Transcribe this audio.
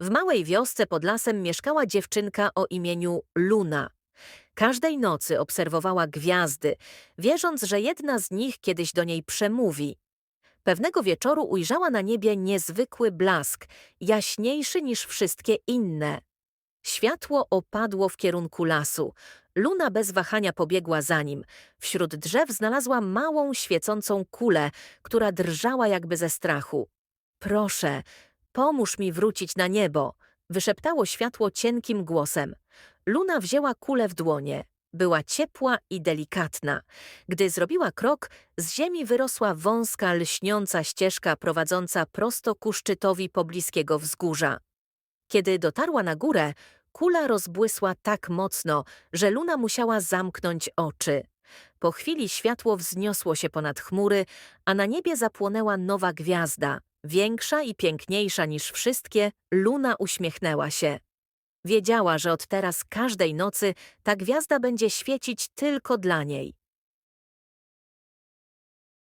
W małej wiosce pod lasem mieszkała dziewczynka o imieniu Luna. Każdej nocy obserwowała gwiazdy, wierząc, że jedna z nich kiedyś do niej przemówi. Pewnego wieczoru ujrzała na niebie niezwykły blask, jaśniejszy niż wszystkie inne. Światło opadło w kierunku lasu. Luna bez wahania pobiegła za nim. Wśród drzew znalazła małą, świecącą kulę, która drżała jakby ze strachu. Proszę, pomóż mi wrócić na niebo, wyszeptało światło cienkim głosem. Luna wzięła kulę w dłonie. Była ciepła i delikatna. Gdy zrobiła krok, z ziemi wyrosła wąska, lśniąca ścieżka prowadząca prosto ku szczytowi pobliskiego wzgórza. Kiedy dotarła na górę, kula rozbłysła tak mocno, że Luna musiała zamknąć oczy. Po chwili światło wzniosło się ponad chmury, a na niebie zapłonęła nowa gwiazda. Większa i piękniejsza niż wszystkie, Luna uśmiechnęła się. Wiedziała, że od teraz każdej nocy ta gwiazda będzie świecić tylko dla niej.